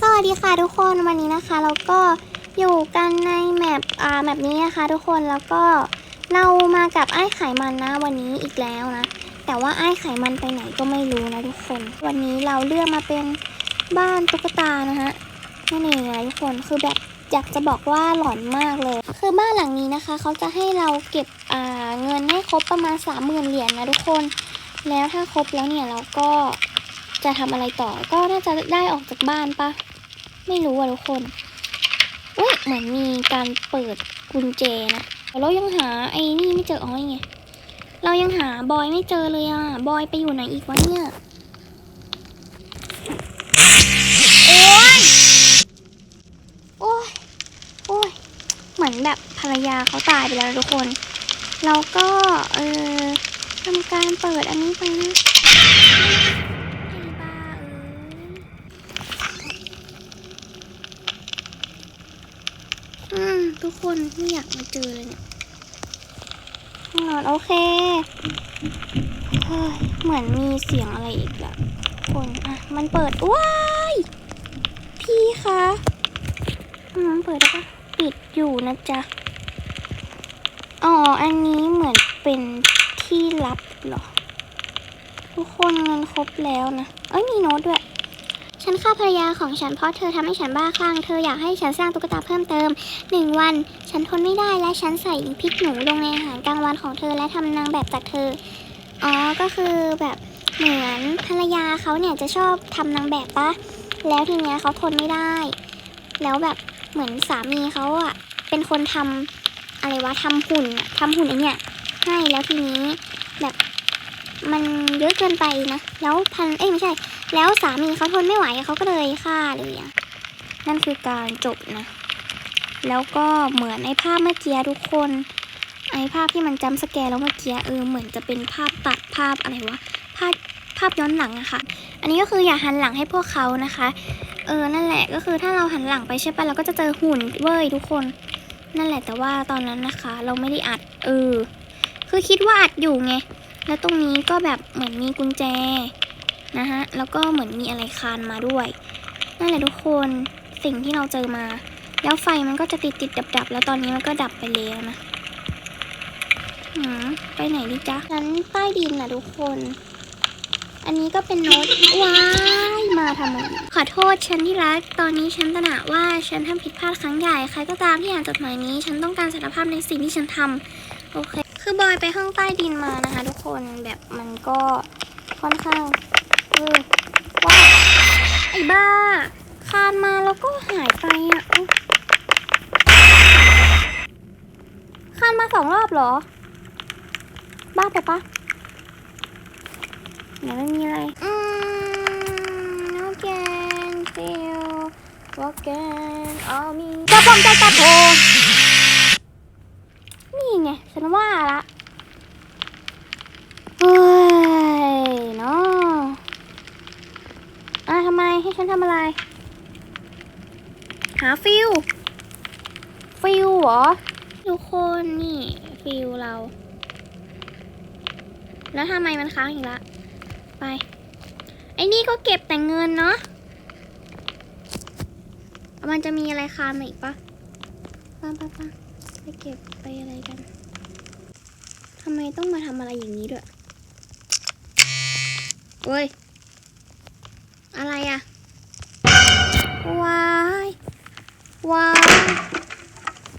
สวัสดีค่ะทุกคนวันนี้นะคะเราก็อยู่กันในแมปอ่าแมปนี้นะคะ ทุกคนแล้วก็เรามากับไอ้ไขมันนะวันนี้อีกแล้วนะ แต่ว่าไอ้ไขมันไปไหนก็ไม่รู้นะทุกคน วันนี้เราเลือกมาเป็นบ้านตุ๊กตานะฮะนั่นเองนะทุกคนคือแบบอยากจะบอกว่าหลอนมากเลย คือบ้านหลังนี้นะคะ เขาจะให้เราเก็บอ่าเงินให้ครบประมาณสามหมื่นเหรียญนะทุกคน แล้วถ้าครบแล้วเนี่ยเราก็จะทำอะไรต่อก็น่าจะได้ออกจากบ้านปะ ไม่รู้อะทุกคน อุ้ยเหมือนมีการเปิดกุญแจนะแต่เรายังหาไอ้นี่ไม่เจออ๋อไง เรายังหาบอยไม่เจอเลยอะ บอยไปอยู่ไหนอีกวะเนี่ย โอ้ย โอ้ย โอ้ย เหมือนแบบภรรยาเขาตายไปแล้วทุกคน เราก็เออทำการเปิดอันนี้ไปนะไอ้บ้าเอ้ย อืม ทุก คนไม่อยากมาเจอเลยเนี่ยห้องนอนโอเคเฮ้ยเหมือนมีเสียงอะไรอีกอะคนอะมันเปิดว้ายพี่คะอืมมันเปิดได้ปะปิดอยู่นะจ๊ะอ๋ออันนี้เหมือนเป็นที่ลับเหรอ ทุกคนเงินครบแล้วนะ เอ้ยมีโน้ตด้วย ฉันฆ่าภรรยาของฉันเพราะเธอทำให้ฉันบ้าคลั่ง เธออยากให้ฉันสร้างตุ๊กตาเพิ่มเติมหนึ่งวัน ฉันทนไม่ได้และฉันใส่พริกหนูลงในอาหารกลางวันของเธอและทำนางแบบจากเธอ อ๋อ ก็คือแบบเหมือนภรรยาเขาเนี่ยจะชอบทำนางแบบปะแล้วทีเนี้ยเขาทนไม่ได้ แล้วแบบเหมือนสามีเขาอะเป็นคนทำอะไรวะทำหุ่นอะทำหุ่นไอเนี่ยให้แล้วทีนี้แบบมันเยอะเกินไปนะ แล้วพันเอ้ยไม่ใช่ แล้วสามีเขาทนไม่ไหวเขาก็เลยฆ่าเลยอะนั่นคือการจบนะ แล้วก็เหมือนไอ้ภาพเมื่อกี้ทุกคน ไอ้ภาพที่มันจำสแกนแล้วเมื่อกี้เออเหมือนจะเป็นภาพตัดภาพอะไรวะภาพภาพย้อนหลังอะค่ะ อันนี้ก็คืออย่าหันหลังให้พวกเขานะคะ เออ นั่นแหละ ก็คือถ้าเราหันหลังไปใช่ปะเราก็จะเจอหุ่นเว้ยทุกคน นั่นแหละ แต่ว่าตอนนั้นนะคะ เราไม่ได้อัด เออ คือคิดว่าอัดอยู่ไง แล้วตรงนี้ก็แบบเหมือนมีกุญแจ นะฮะ แล้วก็เหมือนมีอะไรคานมาด้วย นั่นแหละทุกคนสิ่งที่เราเจอมา แล้วไฟมันก็จะติดติดดับดับๆแล้วตอนนี้มันก็ดับไปแล้วนะหืมไปไหนดีจ๊ะชั้นใต้ดินนะทุกคน อันนี้ก็เป็นโน้ตว้ายมาทำไมขอโทษฉันที่รัก ตอนนี้ฉันตระหนักว่าฉันทำผิดพลาดครั้งใหญ่ ใครก็ตามที่อ่านจดหมายนี้ ฉันต้องการสารภาพในสิ่งที่ฉันทำโอเค คือบอยไปห้องใต้ดินมานะคะ ทุกคนแบบมันก็ค่อนข้าง เออว้าวไอ้บ้า คานมาแล้วก็หายไปอะอุ๊ยคานมาสองรอบเหรอ บ้าไปปะไหนไม่มีอะไร อืม no can feel what can all me จะปอมใจตะโพนี่ไง ฉันว่าละเฮ้ยเนาะอะทำไมให้ฉันทำ อะไร หาฟิลฟิลเหรอ ทุกคนนี่ฟิลเรา แล้วทำไมมันค้างอีกละ ไป ไอ้นี่ก็เก็บแต่เงินเนาะ มันจะมีอะไรค้านมาอีกปะป้าป้าป้าไปเก็บไปอะไรกันทำไมต้องมาทำอะไรอย่างนี้ด้วยเว้ย อะไรอะวาย วาย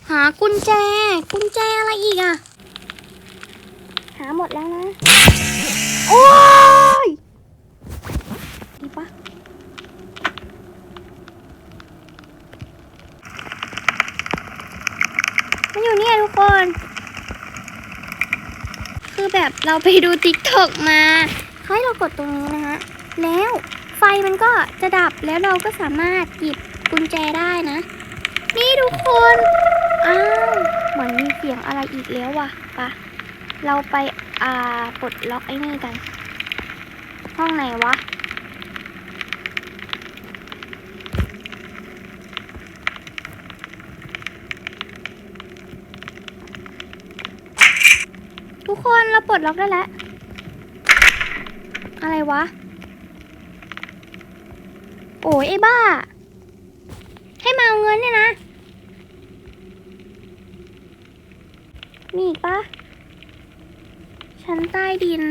หากุญแจ กุญแจอะไรอีกอะหาหมดแล้วนะ โอ้ย ดีปะมันอยู่เนี่ยทุกคน คือแบบเราไปดูติ๊กต็อกมาเขาให้เรากดตรงนี้นะฮะ แล้วไฟมันก็จะดับแล้วเราก็สามารถหยิบกุญแจได้นะ นี่ทุกคน อ้าว เหมือนมีเสียงอะไรอีกแล้วว่ะปะเราไปอ่าปลดล็อกไอ้นี่กัน ห้องไหนวะ ทุกคนเราปลดล็อกได้แล้ว อะไรวะ โอ้ยไอ้บ้า ให้มาเอาเงินเนี่ยนะ มีอีกปะชั้นใต้ดิน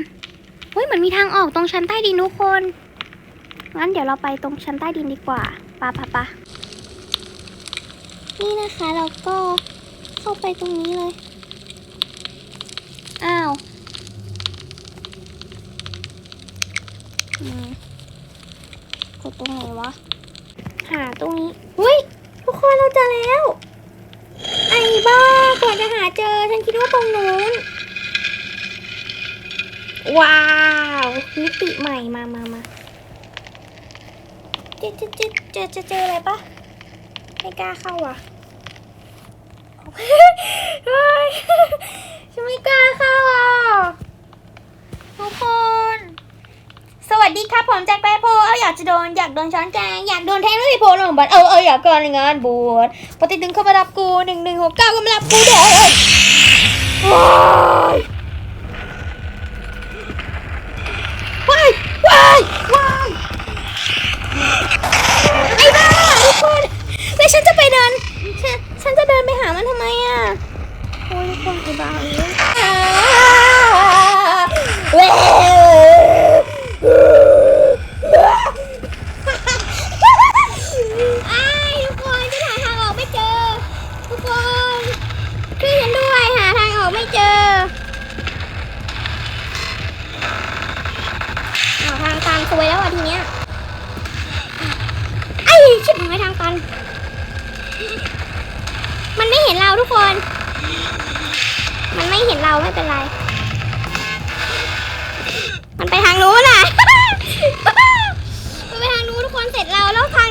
เฮ้ยเหมือนมีทางออกตรงชั้นใต้ดินทุกคน งั้นเดี๋ยวเราไปตรงชั้นใต้ดินดีกว่าปะปะปะนี่นะคะเราก็เข้าไปตรงนี้เลย อ้าวอืมกดตรงไหนวะ หาตรงนี้อุ้ยทุกคนเราเจอแล้ว ไอ้บ้ากว่าจะหาเจอ ฉันคิดว่าตรงนู้น ว้าวมิติใหม่มามามาเจเจเจเจอจเจออะไรปะไม่กล้าเข้าอะเฮ้ยฉันไม่กล้าเข้าอะทุกคน สวัสดีครับผมแจ็คแปโพเอาอยากจะโดนอยากโดนช้อนแกงอยากโดนแทงด้วยโพลงบัตรเออเอออยากก่อนงานบวชปฏิทินเข้ามารับกูหนึ่งหนึ่งหกเก้าก็มารับกูเด้อว้ายว้ายว้ายว้ายไอ้บ้าทุกคนแล้วฉันจะไปเดิน ฉันจะเดินไปหามันทำไมอะโอ้ยคนไอ้บ้าเอ้ย ชิบหายทางตัน มันไม่เห็นเราทุกคน มันไม่เห็นเราไม่เป็นไร มันไปทางนู้นอะ มันไปทางนู้นทุกคนเสร็จเราแล้วทา